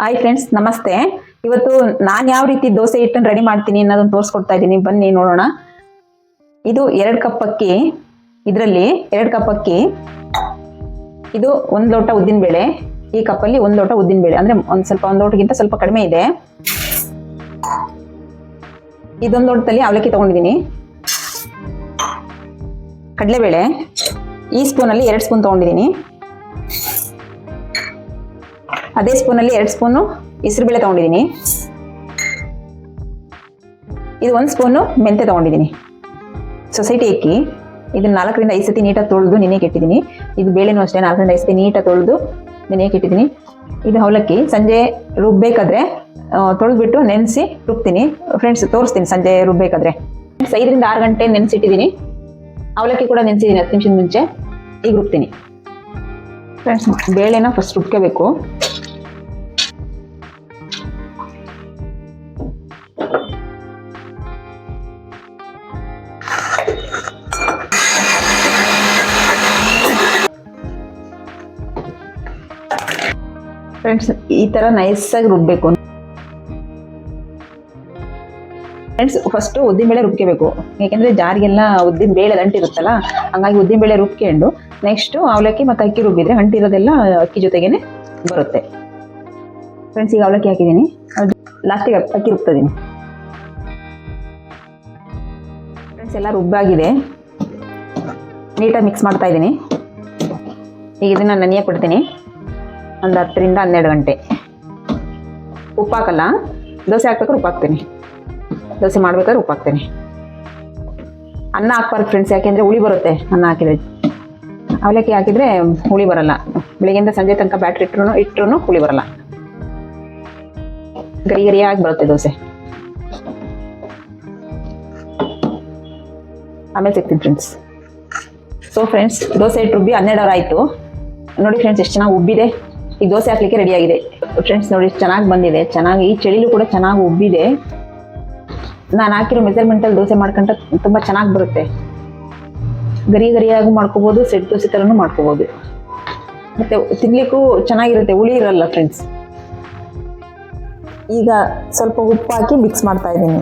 Hi friends ನಮಸ್ತೆ. ಇವತ್ತು ನಾನು ಯಾವ ರೀತಿ ದೋಸೆ ಹಿಟ್ಟನ್ನು ರೆಡಿ ಮಾಡ್ತೀನಿ ಅನ್ನೋದನ್ನ ತೋರಿಸ್ಕೊಡ್ತಾ ಇದ್ದೀನಿ. ಬನ್ನಿ ನೋಡೋಣ. ಇದು ಎರಡು ಕಪ್ ಅಕ್ಕಿ ಇದರಲ್ಲಿ ಎರಡು ಕಪ್ ಅಕ್ಕಿ ಇದು ಒಂದು ಲೋಟ ಉದ್ದಿನಬೇಳೆ ಈ ಕಪ್ಪಲ್ಲಿ ಒಂದು ಲೋಟ ಉದ್ದಿನಬೇಳೆ ಅಂದರೆ ಒಂದು ಸ್ವಲ್ಪ ಒಂದು ಲೋಟಗಿಂತ ಸ್ವಲ್ಪ ಕಡಿಮೆ ಇದೆ. ಇದೊಂದು ಲೋಟದಲ್ಲಿ ಅವಲಕ್ಕಿ ತೊಗೊಂಡಿದ್ದೀನಿ. ಕಡಲೆಬೇಳೆ, ಈ ಸ್ಪೂನಲ್ಲಿ ಎರಡು ಸ್ಪೂನ್ ತೊಗೊಂಡಿದ್ದೀನಿ. ಅದೇ ಸ್ಪೂನಲ್ಲಿ ಎರಡು ಸ್ಪೂನು ಹೆಸರುಬೇಳೆ ತೊಗೊಂಡಿದ್ದೀನಿ. ಇದು ಒಂದು ಸ್ಪೂನು ಮೆಂತೆ ತೊಗೊಂಡಿದ್ದೀನಿ. ಸೊಸೈಟಿ ಅಕ್ಕಿ ಇದನ್ನ ನಾಲ್ಕರಿಂದ ಐದು ಸತಿ ನೀಟಾಗಿ ತೊಳೆದು ನೆನೆಗೆ ಇಟ್ಟಿದ್ದೀನಿ. ಇದು ಬೇಳೆನೂ ಅಷ್ಟೇ ನಾಲ್ಕರಿಂದ ಐದು ಸತಿ ನೀಟಾಗಿ ತೊಳೆದು ನೆನೆಗೆ ಇಟ್ಟಿದ್ದೀನಿ. ಇದು ಅವಲಕ್ಕಿ ಸಂಜೆ ರುಬ್ಬೇಕಾದ್ರೆ ತೊಳೆದ್ಬಿಟ್ಟು ನೆನೆಸಿ ರುಬ್ತೀನಿ. ಫ್ರೆಂಡ್ಸ್ ತೋರಿಸ್ತೀನಿ ಸಂಜೆ ರುಬ್ಬೇಕಾದ್ರೆ. ಫ್ರೆಂಡ್ಸ್ ಐದರಿಂದ ಆರು ಗಂಟೆ ನೆನೆಸಿಟ್ಟಿದ್ದೀನಿ. ಅವಲಕ್ಕಿ ಕೂಡ ನೆನೆಸಿದ್ದೀನಿ ಹತ್ತು ನಿಮಿಷದ ಮುಂಚೆ. ಈಗ ರುಬ್ತೀನಿ. ಫ್ರೆಂಡ್ಸ್ ಬೇಳೆನ ಫಸ್ಟ್ ರುಬ್ಕೋಬೇಕು. ಫ್ರೆಂಡ್ಸ್ ಈ ಥರ ನೈಸಾಗಿ ರುಬ್ಬಬೇಕು ಫ್ರೆಂಡ್ಸ್ ಫಸ್ಟು ಉದ್ದಿನ ಬೇಳೆ ರುಬ್ಕೋಬೇಕು ಯಾಕೆಂದರೆ ಜಾರಿಗೆಲ್ಲ ಉದ್ದಿನ ಬೇಳೆ ಅಂಟಿರುತ್ತಲ್ಲ ಹಂಗಾಗಿ ಉದ್ದಿನ ಬೇಳೆ ರುಬ್ಕೊಂಡು ನೆಕ್ಸ್ಟು ಅವಲಕ್ಕಿ ಮತ್ತು ಅಕ್ಕಿ ರುಬ್ಬಿದ್ರೆ ಅಂಟಿರೋದೆಲ್ಲ ಅಕ್ಕಿ ಜೊತೆಗೇನೆ ಬರುತ್ತೆ. ಫ್ರೆಂಡ್ಸ್ ಈಗ ಅವಲಕ್ಕಿ ಹಾಕಿದ್ದೀನಿ. ಲಾಸ್ಟಿಗೆ ಅಕ್ಕಿ ರುಬ್ತಿದ್ದೀನಿ. ಫ್ರೆಂಡ್ಸ್ ಎಲ್ಲ ರುಬ್ಬಾಗಿದೆ. ನೀಟಾಗಿ ಮಿಕ್ಸ್ ಮಾಡ್ತಾ ಇದ್ದೀನಿ. ಈಗ ಇದನ್ನು ನೆನೆಯಕ್ಕೆ ಬಿಡ್ತೀನಿ. ಒಂದು ಹತ್ತರಿಂದ ಹನ್ನೆರಡು ಗಂಟೆ. ಉಪ್ಪು ಹಾಕಲ್ಲ ದೋಸೆ ಹಾಕ್ಬೇಕಾದ್ರೆ ಉಪ್ಪು ಹಾಕ್ತೀನಿ ದೋಸೆ ಮಾಡ್ಬೇಕಾದ್ರೆ ಉಪ್ಪು ಹಾಕ್ತೀನಿ ಅನ್ನ ಹಾಕ್ಬಾರ್ದು ಫ್ರೆಂಡ್ಸ್ ಯಾಕೆಂದರೆ ಹುಳಿ ಬರುತ್ತೆ ಅನ್ನ ಹಾಕಿದರೆ. ಅವಲಕ್ಕಿ ಹಾಕಿದರೆ ಹುಳಿ ಬರಲ್ಲ. ಬೆಳಿಗ್ಗೆಯಿಂದ ಸಂಜೆ ತನಕ ಬ್ಯಾಟ್ರಿ ಇಟ್ಟರು ಇಟ್ಟರು ಹುಳಿ ಬರಲ್ಲ. ಗರಿ ಗರಿಯಾಗಿ ಬರುತ್ತೆ ದೋಸೆ. ಆಮೇಲೆ ಸಿಗ್ತೀನಿ ಫ್ರೆಂಡ್ಸ್ ಸೊ ಫ್ರೆಂಡ್ಸ್ ದೋಸೆ ಇಟ್ಟು ರುಬ್ಬಿ ಹನ್ನೆರಡು ಆಯಿತು. ನೋಡಿ ಫ್ರೆಂಡ್ಸ್ ಎಷ್ಟು ಚೆನ್ನಾಗಿ ಉಬ್ಬಿದೆ. ಈಗ ದೋಸೆ ಹಾಕ್ಲಿಕ್ಕೆ ರೆಡಿ ಆಗಿದೆ. ಫ್ರೆಂಡ್ಸ್ ನೋಡಿ, ಚೆನ್ನಾಗಿ ಬಂದಿದೆ. ಚೆನ್ನಾಗಿ, ಈ ಚಳಿಲೂ ಕೂಡ ಚೆನ್ನಾಗಿ ಉಬ್ಬಿದೆ. ನಾನು ಹಾಕಿರೋ ಮೆಜರ್ಮೆಂಟಲ್ಲಿ ದೋಸೆ ಮಾಡ್ಕೊಂಡ್ರೆ ತುಂಬ ಚೆನ್ನಾಗಿ ಬರುತ್ತೆ. ಗರಿ ಗರಿಯಾಗೂ ಮಾಡ್ಕೋಬೋದು, ಸೆಟ್ ದೋಸೆ ಥರನೂ ಮಾಡ್ಕೋಬೋದು. ಮತ್ತು ತಿನ್ಲಿಕ್ಕೂ ಚೆನ್ನಾಗಿರುತ್ತೆ, ಹುಳಿ ಇರಲ್ಲ ಫ್ರೆಂಡ್ಸ್ ಈಗ ಸ್ವಲ್ಪ ಉಪ್ಪು ಹಾಕಿ ಮಿಕ್ಸ್ ಮಾಡ್ತಾ ಇದ್ದೀನಿ.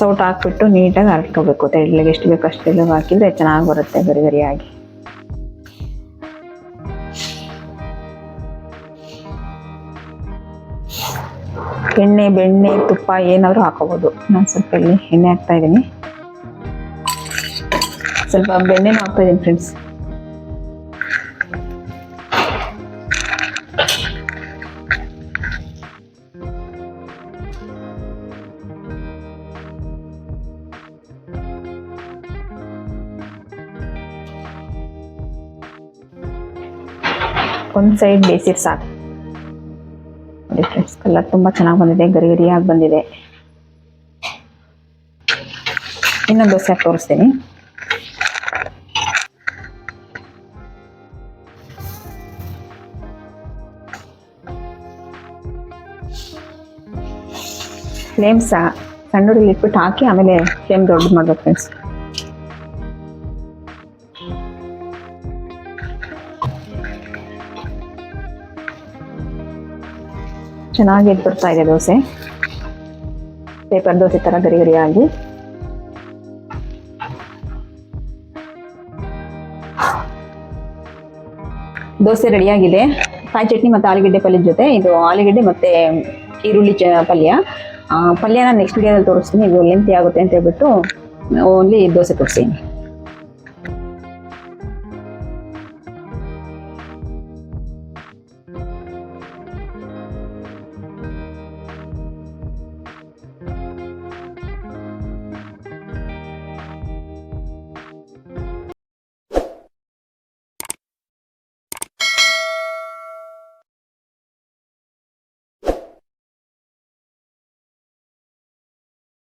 ಸೌಟ್ ಹಾಕ್ಬಿಟ್ಟು ನೀಟಾಗಿ ಹರಡ್ಕೋಬೇಕು ತೆಳ್ಳಗೆ ಎಷ್ಟು ಬೇಕು ಅಷ್ಟು ತೆಳ್ಳಗೆ ಹಾಕಿದ್ರೆ ಚೆನ್ನಾಗಿ ಬರುತ್ತೆ ಗರಿ ಗರಿಯಾಗಿ. ಎಣ್ಣೆ, ಬೆಣ್ಣೆ, ತುಪ್ಪ ಏನಾದರೂ ಹಾಕೋಬೋದು ನಾನು ಸ್ವಲ್ಪ ಇಲ್ಲಿ ಎಣ್ಣೆ ಹಾಕ್ತಾ ಇದ್ದೀನಿ. ಸ್ವಲ್ಪ ಬೆಣ್ಣೆನೂ ಹಾಕ್ತಾ ಇದ್ದೀನಿ ಫ್ರೆಂಡ್ಸ್ ಒಂದು ಸೈಡ್ ಬೇಯಿಸಿರ್ ಸಾಕು. ನೋಡಿ ಫ್ರೆಂಡ್ಸ್ ಕಲರ್ ತುಂಬಾ ಚೆನ್ನಾಗಿ ಬಂದಿದೆ, ಗರಿ ಗರಿಯಾಗಿ ಬಂದಿದೆ. ಇನ್ನೊಂದು ದೋಸೆ ತೋರಿಸ್ತೀನಿ. ಫ್ಲೇಮ್ ಸಹ ಸಣ್ಣ ಇಟ್ಬಿಟ್ಟು ಹಾಕಿ ಆಮೇಲೆ ಫ್ಲೇಮ್ ದೊಡ್ಡದು ಮಾಡ್ಬೇಕು ಫ್ರೆಂಡ್ಸ್ ಚೆನ್ನಾಗಿ ಬರ್ತಾ ಇದೆ ದೋಸೆ. ಪೇಪರ್ ದೋಸೆ ಥರ ಗರಿ ಗರಿಯಾಗಿ. ದೋಸೆ ರೆಡಿಯಾಗಿದೆ. ಕಾಯಿ ಚಟ್ನಿ ಮತ್ತು ಆಲೂಗಡ್ಡೆ ಪಲ್ಯದ ಜೊತೆ. ಇದು ಆಲೂಗಡ್ಡೆ ಮತ್ತು ಈರುಳ್ಳಿ ಚ ಪಲ್ಯ. ಪಲ್ಯನ ನೆಕ್ಸ್ಟ್ ವಿಡಿಯೋದಲ್ಲಿ ತೋರಿಸ್ತೀನಿ. ಇದು ಲೆಂತಿ ಆಗುತ್ತೆ ಅಂತ ಹೇಳ್ಬಿಟ್ಟು, ಓನ್ಲಿ ದೋಸೆ ತೋರಿಸ್ತೀನಿ.